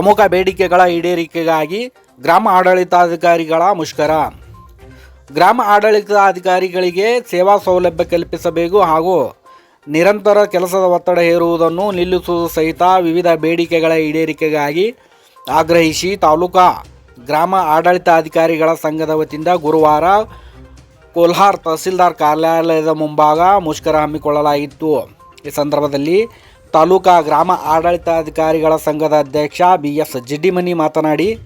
ಪ್ರಮುಖ ಬೇಡಿಕೆಗಳ ಈಡೇರಿಕೆಗಾಗಿ ಗ್ರಾಮ ಆಡಳಿತಾಧಿಕಾರಿಗಳ ಮುಷ್ಕರ. ಗ್ರಾಮ ಆಡಳಿತಾಧಿಕಾರಿಗಳಿಗೆ ಸೇವಾ ಸೌಲಭ್ಯ ಕಲ್ಪಿಸಬೇಕು ಹಾಗೂ ನಿರಂತರ ಕೆಲಸದ ಒತ್ತಡ ಹೇರುವುದನ್ನು ನಿಲ್ಲಿಸುವುದು ಸಹಿತ ವಿವಿಧ ಬೇಡಿಕೆಗಳ ಈಡೇರಿಕೆಗಾಗಿ ಆಗ್ರಹಿಸಿ ತಾಲೂಕಾ ಗ್ರಾಮ ಆಡಳಿತಾಧಿಕಾರಿಗಳ ಸಂಘದ ವತಿಯಿಂದ ಗುರುವಾರ ಕೋಲ್ಹಾರ್ ತಹಸೀಲ್ದಾರ್ ಕಾರ್ಯಾಲಯದ ಮುಂಭಾಗ ಮುಷ್ಕರ ಹಮ್ಮಿಕೊಳ್ಳಲಾಗಿತ್ತು ಈ ಸಂದರ್ಭದಲ್ಲಿ ತಾಲೂಕಾ ಗ್ರಾಮ ಆಡಳಿತಾಧಿಕಾರಿಗಳ ಸಂಘದ ಅಧ್ಯಕ್ಷ ಬಿ ಎಸ್ ಜಿಡ್ಡಿಮನಿ ಮಾತನಾಡಿ,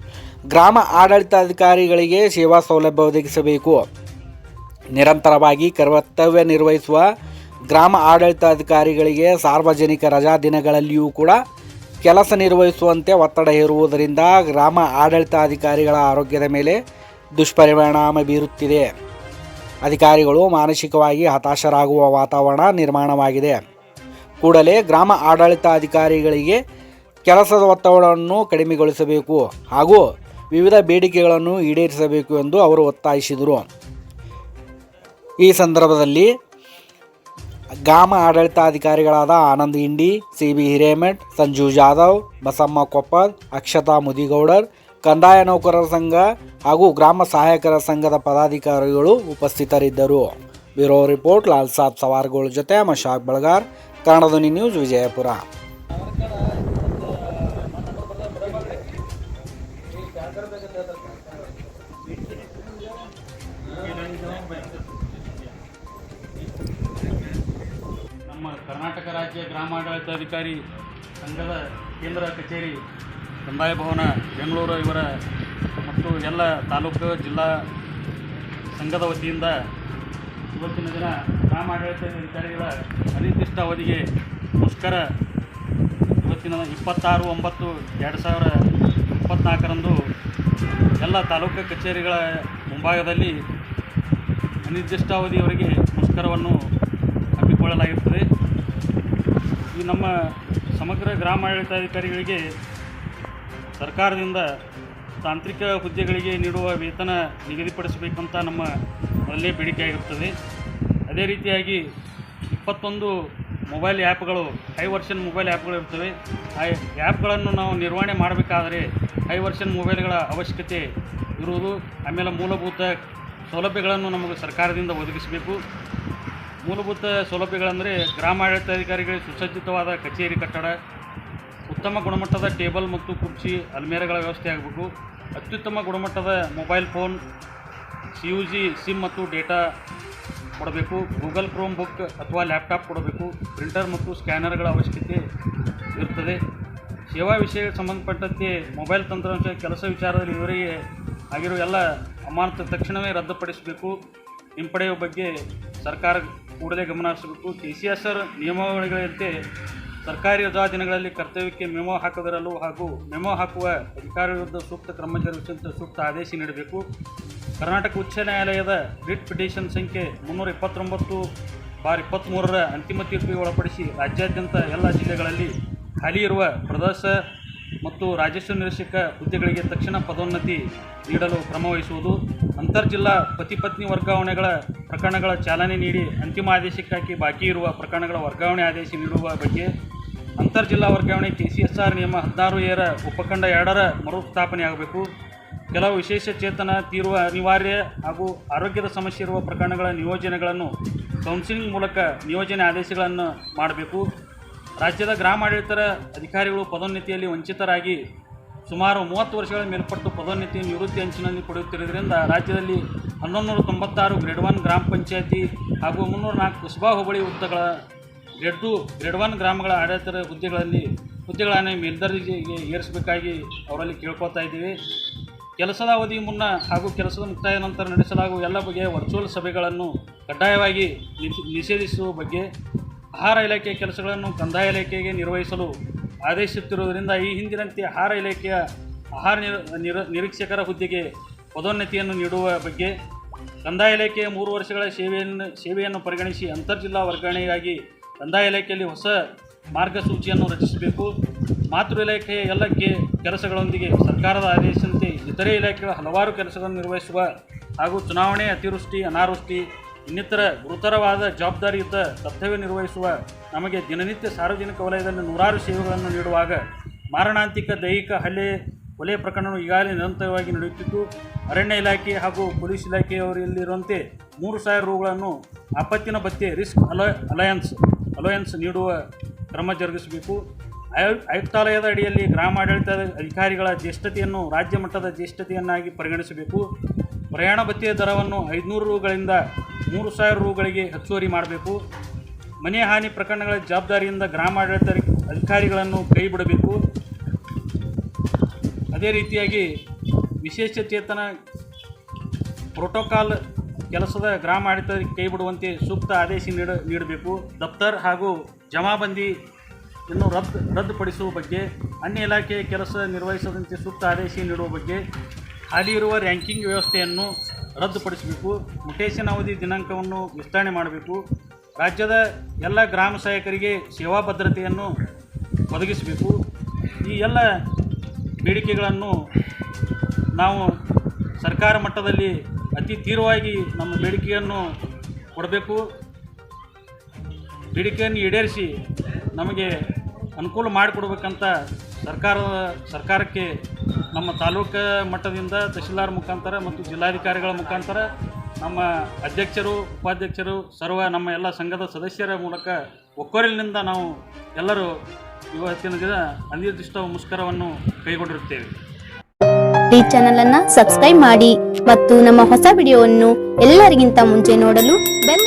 ಗ್ರಾಮ ಆಡಳಿತಾಧಿಕಾರಿಗಳಿಗೆ ಸೇವಾ ಸೌಲಭ್ಯ ಒದಗಿಸಬೇಕು. ನಿರಂತರವಾಗಿ ಕರ್ತವ್ಯ ನಿರ್ವಹಿಸುವ ಗ್ರಾಮ ಆಡಳಿತಾಧಿಕಾರಿಗಳಿಗೆ ಸಾರ್ವಜನಿಕ ರಜಾ ದಿನಗಳಲ್ಲಿಯೂ ಕೂಡ ಕೆಲಸ ನಿರ್ವಹಿಸುವಂತೆ ಒತ್ತಡ ಹೇರುವುದರಿಂದ ಗ್ರಾಮ ಆಡಳಿತಾಧಿಕಾರಿಗಳ ಆರೋಗ್ಯದ ಮೇಲೆ ದುಷ್ಪರಿಣಾಮ ಬೀರುತ್ತಿದೆ. ಅಧಿಕಾರಿಗಳು ಮಾನಸಿಕವಾಗಿ ಹತಾಶರಾಗುವ ವಾತಾವರಣ ನಿರ್ಮಾಣವಾಗಿದೆ. ಕೂಡಲೇ ಗ್ರಾಮ ಆಡಳಿತಾಧಿಕಾರಿಗಳಿಗೆ ಕೆಲಸದ ಒತ್ತಡವನ್ನು ಕಡಿಮೆಗೊಳಿಸಬೇಕು ಹಾಗೂ ವಿವಿಧ ಬೇಡಿಕೆಗಳನ್ನು ಈಡೇರಿಸಬೇಕು ಎಂದು ಅವರು ಒತ್ತಾಯಿಸಿದರು. ಈ ಸಂದರ್ಭದಲ್ಲಿ ಗ್ರಾಮ ಆಡಳಿತಾಧಿಕಾರಿಗಳಾದ ಆನಂದ್ ಇಂಡಿ, ಸಿ ಬಿ ಹಿರೇಮಠ್, ಸಂಜು ಜಾಧವ್, ಬಸಮ್ಮ ಕೊಪ್ಪದ್, ಅಕ್ಷತಾ ಮುದಿಗೌಡರ್, ಕಂದಾಯ ನೌಕರರ ಸಂಘ ಹಾಗೂ ಗ್ರಾಮ ಸಹಾಯಕರ ಸಂಘದ ಪದಾಧಿಕಾರಿಗಳು ಉಪಸ್ಥಿತರಿದ್ದರು. ಬ್ಯೂರೋ ರಿಪೋರ್ಟ್ ಲಾಲ್ ಸಾಬ್ ಸವಾರ್ಗಳ ಜೊತೆ ಮಶಾಕ್ ಬಳಗಾರ್ ಕನ್ನಡಧ್ವನಿ ನ್ಯೂಸ್ ವಿಜಯಪುರ. ನಮ್ಮ ಕರ್ನಾಟಕ ರಾಜ್ಯ ಗ್ರಾಮಾಡಳಿತಾಧಿಕಾರಿ ಸಂಘದ ಕೇಂದ್ರ ಕಚೇರಿ, ಕಂದಾಯ ಭವನ, ಬೆಂಗಳೂರು ಇವರ ಮತ್ತು ಎಲ್ಲ ತಾಲೂಕು, ಜಿಲ್ಲಾ ಸಂಘದ ವತಿಯಿಂದ ಇವತ್ತಿನ ದಿನ ಗ್ರಾಮಾಡಳಿತಾಧಿಕಾರಿಗಳ ಅನಿರ್ದಿಷ್ಟ ಅವಧಿಗೆ ಮುಷ್ಕರ. ಇವತ್ತಿನ ಇಪ್ಪತ್ತಾರು, ಒಂಬತ್ತು, ಎರಡು ಸಾವಿರ ಇಪ್ಪತ್ನಾಲ್ಕರಂದು ಎಲ್ಲ ತಾಲೂಕು ಕಚೇರಿಗಳ ಮುಂಭಾಗದಲ್ಲಿ ಅನಿರ್ದಿಷ್ಟಾವಧಿಯವರೆಗೆ ಮುಷ್ಕರವನ್ನು ಹಮ್ಮಿಕೊಳ್ಳಲಾಗಿರುತ್ತದೆ. ಈ ನಮ್ಮ ಸಮಗ್ರ ಗ್ರಾಮಾಡಳಿತಾಧಿಕಾರಿಗಳಿಗೆ ಸರ್ಕಾರದಿಂದ ತಾಂತ್ರಿಕ ಹುದ್ದೆಗಳಿಗೆ ನೀಡುವ ವೇತನ ನಿಗದಿಪಡಿಸಬೇಕಂತ ನಮ್ಮ ಮೊದಲೇ ಬೇಡಿಕೆಯಾಗಿರುತ್ತದೆ. ಅದೇ ರೀತಿಯಾಗಿ ಇಪ್ಪತ್ತೊಂದು ಮೊಬೈಲ್ ಆ್ಯಪ್ಗಳು ಹೈ ವರ್ಷನ್ ಮೊಬೈಲ್ ಆ್ಯಪ್ಗಳು ಇರ್ತವೆ. ಆ ಆ್ಯಪ್ಗಳನ್ನು ನಾವು ನಿರ್ವಹಣೆ ಮಾಡಬೇಕಾದರೆ ಹೈ ವರ್ಷನ್ ಮೊಬೈಲ್ಗಳ ಅವಶ್ಯಕತೆ ಇರುವುದು, ಆಮೇಲೆ ಮೂಲಭೂತ ಸೌಲಭ್ಯಗಳನ್ನು ನಮಗೆ ಸರ್ಕಾರದಿಂದ ಒದಗಿಸಬೇಕು. ಮೂಲಭೂತ ಸೌಲಭ್ಯಗಳಂದರೆ ಗ್ರಾಮಾಡಳಿತಾಧಿಕಾರಿಗಳಿಗೆ ಸುಸಜ್ಜಿತವಾದ ಕಚೇರಿ ಕಟ್ಟಡ, ಉತ್ತಮ ಗುಣಮಟ್ಟದ ಟೇಬಲ್ ಮತ್ತು ಕುರ್ಚಿ, ಅಲ್ಮೇರಗಳ ವ್ಯವಸ್ಥೆ ಆಗಬೇಕು. ಅತ್ಯುತ್ತಮ ಗುಣಮಟ್ಟದ mobile phone C U G SIM ಮತ್ತು ಡೇಟಾ ಕೊಡಬೇಕು, ಗೂಗಲ್ ಕ್ರೋಮ್ ಬುಕ್ ಅಥವಾ ಲ್ಯಾಪ್ಟಾಪ್ ಕೊಡಬೇಕು, ಪ್ರಿಂಟರ್ ಮತ್ತು ಸ್ಕ್ಯಾನರ್ಗಳ ಅವಶ್ಯಕತೆ ಇರುತ್ತದೆ ಸೇವಾ ವಿಷಯಕ್ಕೆ ಸಂಬಂಧಪಟ್ಟಂತೆ ಮೊಬೈಲ್ ತಂತ್ರಾಂಶ ಕೆಲಸ ವಿಚಾರದಲ್ಲಿ ಇವರಿಗೆ ಆಗಿರೋ ಎಲ್ಲ ಅಮಾನತು ತಕ್ಷಣವೇ ರದ್ದುಪಡಿಸಬೇಕು. ಹಿಂಪಡೆಯುವ ಬಗ್ಗೆ ಸರ್ಕಾರ ಕೂಡಲೇ ಗಮನ ಹರಿಸಬೇಕು. ಕೆ ಸಿ ಎಸ್ ಆರ್ ನಿಯಮಾವಳಿಗಳಂತೆ ಸರ್ಕಾರಿ ರಜಾ ದಿನಗಳಲ್ಲಿ ಕರ್ತವ್ಯಕ್ಕೆ ಮೆಮೊ ಹಾಕದಿರಲು ಹಾಗೂ ಮೆಮೊ ಹಾಕುವ ಅಧಿಕಾರಿ ವಿರುದ್ಧ ಸೂಕ್ತ ಕ್ರಮ ಜರುಗಿಸುವಂತೆ ಸೂಕ್ತ ಆದೇಶ ನೀಡಬೇಕು. ಕರ್ನಾಟಕ ಉಚ್ಚ ನ್ಯಾಯಾಲಯದ ರಿಟ್ ಪಿಟಿಷನ್ ಸಂಖ್ಯೆ ಮುನ್ನೂರ ಇಪ್ಪತ್ತೊಂಬತ್ತು ಬಾರ್ ಇಪ್ಪತ್ತ್ಮೂರರ ಅಂತಿಮ ತೀರ್ಪಿಗೆ ಒಳಪಡಿಸಿ ರಾಜ್ಯಾದ್ಯಂತ ಎಲ್ಲ ಜಿಲ್ಲೆಗಳಲ್ಲಿ ಖಾಲಿ ಇರುವ ಪ್ರದರ್ಶ ಮತ್ತು ರಾಜಸ್ವ ನಿರೀಕ್ಷಕ ಹುದ್ದೆಗಳಿಗೆ ತಕ್ಷಣ ಪದೋನ್ನತಿ ನೀಡಲು ಕ್ರಮವಹಿಸುವುದು ಅಂತರ್ಜಿಲ್ಲಾ ಪತಿ ಪತ್ನಿ ವರ್ಗಾವಣೆಗಳ ಪ್ರಕರಣಗಳ ಚಾಲನೆ ನೀಡಿ ಅಂತಿಮ ಆದೇಶಕ್ಕಾಗಿ ಬಾಕಿ ಇರುವ ಪ್ರಕರಣಗಳ ವರ್ಗಾವಣೆ ಆದೇಶ ನೀಡುವ ಬಗ್ಗೆ ಅಂತರ್ಜಿಲ್ಲಾ ವರ್ಗಾವಣೆ ಕೆ ಸಿ ಎಸ್ ಆರ್ ನಿಯಮ ಹದಿನಾರು ಏರ ಉಪಖಂಡ ಎರಡರ ಮರುಸ್ಥಾಪನೆಯಾಗಬೇಕು. ಕೆಲವು ವಿಶೇಷ ಚೇತನ ತೀರುವ ಅನಿವಾರ್ಯ ಹಾಗೂ ಆರೋಗ್ಯದ ಸಮಸ್ಯೆ ಇರುವ ಪ್ರಕರಣಗಳ ನಿಯೋಜನೆಗಳನ್ನು ಕೌನ್ಸಿಲಿಂಗ್ ಮೂಲಕ ನಿಯೋಜನೆ ಆದೇಶಗಳನ್ನು ಮಾಡಬೇಕು. ರಾಜ್ಯದ ಗ್ರಾಮಾಡಳಿತರ ಅಧಿಕಾರಿಗಳು ಪದೋನ್ನತಿಯಲ್ಲಿ ವಂಚಿತರಾಗಿ ಸುಮಾರು ಮೂವತ್ತು ವರ್ಷಗಳ ಮೇಲ್ಪಟ್ಟು ಪದೋನ್ನತಿ ನಿವೃತ್ತಿ ಅಂಚಿನಲ್ಲಿ ಪಡೆಯುತ್ತಿರುವುದರಿಂದ ರಾಜ್ಯದಲ್ಲಿ ಹನ್ನೊಂದು ನೂರ ತೊಂಬತ್ತಾರು ಗ್ರೇಡ್ ಒನ್ ಗ್ರಾಮ ಪಂಚಾಯತಿ ಹಾಗೂ ಮುನ್ನೂರ ನಾಲ್ಕು ಕುಸುಬಾ ಹೋಬಳಿ ಹುದ್ದೆಗಳ ಗ್ರೇಡ್ ಟು, ಗ್ರೇಡ್ ಒನ್ ಗ್ರಾಮಗಳ ಆಡಳಿತರ ಹುದ್ದೆಗಳಲ್ಲಿ ಹುದ್ದೆಗಳನ್ನು ಮೇಲ್ದರ್ಜೆಗೆ ಏರಿಸಬೇಕಾಗಿ ಅವರಲ್ಲಿ ಕೇಳ್ಕೊತಾ ಇದ್ದೀವಿ. ಕೆಲಸದ ಅವಧಿ ಮುನ್ನ ಹಾಗೂ ಕೆಲಸದ ಮುಕ್ತಾಯ ನಂತರ ನಡೆಸಲಾಗುವ ಎಲ್ಲ ಬಗೆಯ ವರ್ಚುವಲ್ ಸಭೆಗಳನ್ನು ಕಡ್ಡಾಯವಾಗಿ ನಿಷ್- ನಿಷೇಧಿಸುವ ಬಗ್ಗೆ ಆಹಾರ ಇಲಾಖೆಯ ಕೆಲಸಗಳನ್ನು ಕಂದಾಯ ಇಲಾಖೆಗೆ ನಿರ್ವಹಿಸಲು ಆದೇಶಿಸುತ್ತಿರುವುದರಿಂದ ಈ ಹಿಂದಿನಂತೆ ಆಹಾರ ಇಲಾಖೆಯ ಆಹಾರ ನಿರ, ನಿರ- ನಿರೀಕ್ಷಕರ ಹುದ್ದೆಗೆ ಪದೋನ್ನತಿಯನ್ನು ನೀಡುವ ಬಗ್ಗೆ ಕಂದಾಯ ಇಲಾಖೆಯ ಮೂರು ವರ್ಷಗಳ ಸೇವೆಯನ್ನು ಸೇವೆಯನ್ನು ಪರಿಗಣಿಸಿ ಅಂತರ್ಜಿಲ್ಲಾ ವರ್ಗಾವಣೆಗಾಗಿ ಕಂದಾಯ ಇಲಾಖೆಯಲ್ಲಿ ಹೊಸ ಮಾರ್ಗಸೂಚಿಯನ್ನು ರಚಿಸಬೇಕು. ಮಾತೃ ಇಲಾಖೆಯ ಎಲ್ಲ ಕೆಲಸಗಳೊಂದಿಗೆ ಸರ್ಕಾರದ ಆದೇಶದಂತೆ ಇತರೆ ಇಲಾಖೆಗಳ ಹಲವಾರು ಕೆಲಸಗಳನ್ನು ನಿರ್ವಹಿಸುವ ಹಾಗೂ ಚುನಾವಣೆ ಅತಿವೃಷ್ಟಿ, ಅನಾವೃಷ್ಟಿ, ಇನ್ನಿತರ ಗುರುತರವಾದ ಜವಾಬ್ದಾರಿಯುತ ಕರ್ತವ್ಯ ನಿರ್ವಹಿಸುವ ನಮಗೆ ದಿನನಿತ್ಯ ಸಾರ್ವಜನಿಕ ವಲಯದಲ್ಲಿ ನೂರಾರು ಸೇವೆಗಳನ್ನು ನೀಡುವಾಗ ಮಾರಣಾಂತಿಕ ದೈಹಿಕ ಹಲ್ಲೆ, ಕೊಲೆ ಪ್ರಕರಣವು ಈಗಾಗಲೇ ನಿರಂತರವಾಗಿ ನಡೆಯುತ್ತಿದ್ದು, ಅರಣ್ಯ ಇಲಾಖೆ ಹಾಗೂ ಪೊಲೀಸ್ ಇಲಾಖೆಯವರಲ್ಲಿರುವಂತೆ ಮೂರು ಸಾವಿರ ರೂಗಳನ್ನು ಆಪತ್ತಿನ ಭತ್ತೆ ರಿಸ್ಕ್ ಅಲ, ಅಲಯನ್ಸ್ ಅಲಯನ್ಸ್ ನೀಡುವ ಕ್ರಮ ಜರುಗಿಸಬೇಕು. ಆಯು, ಆಯುಕ್ತಾಲಯದ ಅಡಿಯಲ್ಲಿ ಗ್ರಾಮಾಡಳಿತ ಅಧಿಕಾರಿಗಳ ಜ್ಯೇಷ್ಠತೆಯನ್ನು ರಾಜ್ಯ ಮಟ್ಟದ ಜ್ಯೇಷ್ಠತೆಯನ್ನಾಗಿ ಪರಿಗಣಿಸಬೇಕು. ಪ್ರಯಾಣ ಭತ್ಯೆಯ ದರವನ್ನು ಐದುನೂರು ರೂಗಳಿಂದ ಮೂರು ಸಾವಿರ ರೂಗಳಿಗೆ ಹೆಚ್ಚುವರಿ ಮಾಡಬೇಕು. ಮನೆ ಹಾನಿ ಪ್ರಕರಣಗಳ ಜವಾಬ್ದಾರಿಯಿಂದ ಗ್ರಾಮಾಡಳಿತ ಅಧಿಕಾರಿಗಳನ್ನು ಕೈಬಿಡಬೇಕು. ಅದೇ ರೀತಿಯಾಗಿ ವಿಶೇಷ ಚೇತನ ಪ್ರೋಟೋಕಾಲ್ ಕೆಲಸದ ಗ್ರಾಮ ಆಡಳಿತ ಕೈ ಬಿಡುವಂತೆ ಸೂಕ್ತ ಆದೇಶ ನೀಡ, ನೀಡಬೇಕು. ದಫ್ತರ್ ಹಾಗೂ ಜಮಾಬಂದಿ ಇನ್ನು ರದ್ದು ರದ್ದುಪಡಿಸುವ ಬಗ್ಗೆ ಅನ್ಯ ಇಲಾಖೆಯ ಕೆಲಸ ನಿರ್ವಹಿಸದಂತೆ ಸೂಕ್ತ ಆದೇಶ ನೀಡುವ ಬಗ್ಗೆ ಹಾಲಿ ಇರುವ ರ್ಯಾಂಕಿಂಗ್ ವ್ಯವಸ್ಥೆಯನ್ನು ರದ್ದುಪಡಿಸಬೇಕು. ಮುಟೇಶನ್ ಅವಧಿ ದಿನಾಂಕವನ್ನು ವಿಸ್ತರಣೆ ಮಾಡಬೇಕು. ರಾಜ್ಯದ ಎಲ್ಲ ಗ್ರಾಮ ಸಹಾಯಕರಿಗೆ ಸೇವಾ ಭದ್ರತೆಯನ್ನು ಒದಗಿಸಬೇಕು. ಈ ಎಲ್ಲ ಬೇಡಿಕೆಗಳನ್ನು ನಾವು ಸರ್ಕಾರ ಮಟ್ಟದಲ್ಲಿ ಅತಿ ತೀವ್ರವಾಗಿ ನಮ್ಮ ಬೇಡಿಕೆಯನ್ನು ಕೊಡಬೇಕು. ಬೇಡಿಕೆಯನ್ನು ಈಡೇರಿಸಿ ನಮಗೆ ಅನುಕೂಲ ಮಾಡಿಕೊಡ್ಬೇಕಂತ ಸರ್ಕಾರದ ಸರ್ಕಾರಕ್ಕೆ ನಮ್ಮ ತಾಲೂಕು ಮಟ್ಟದಿಂದ ತಹಶೀಲ್ದಾರ್ ಮುಖಾಂತರ ಮತ್ತು ಜಿಲ್ಲಾಧಿಕಾರಿಗಳ ಮುಖಾಂತರ ನಮ್ಮ ಅಧ್ಯಕ್ಷರು, ಉಪಾಧ್ಯಕ್ಷರು, ಸರ್ವ ನಮ್ಮ ಎಲ್ಲ ಸಂಘದ ಸದಸ್ಯರ ಮೂಲಕ ಒಕ್ಕೊರಲಿನಿಂದ ನಾವು ಎಲ್ಲರೂ ಇವತ್ತಿನ ದಿನ ಅನಿರ್ದಿಷ್ಟ ಮುಷ್ಕರವನ್ನು ಕೈಗೊಂಡಿರುತ್ತೇವೆ. ಈ ಚಾನೆಲ್ ಅನ್ನ ಸಬ್ಸ್ಕ್ರೈಬ್ ಮಾಡಿ ಮತ್ತು ನಮ್ಮ ಹೊಸ ವಿಡಿಯೋವನ್ನು ಎಲ್ಲರಿಗಿಂತ ಮುಂಚೆ ನೋಡಲು ಬೆಲ್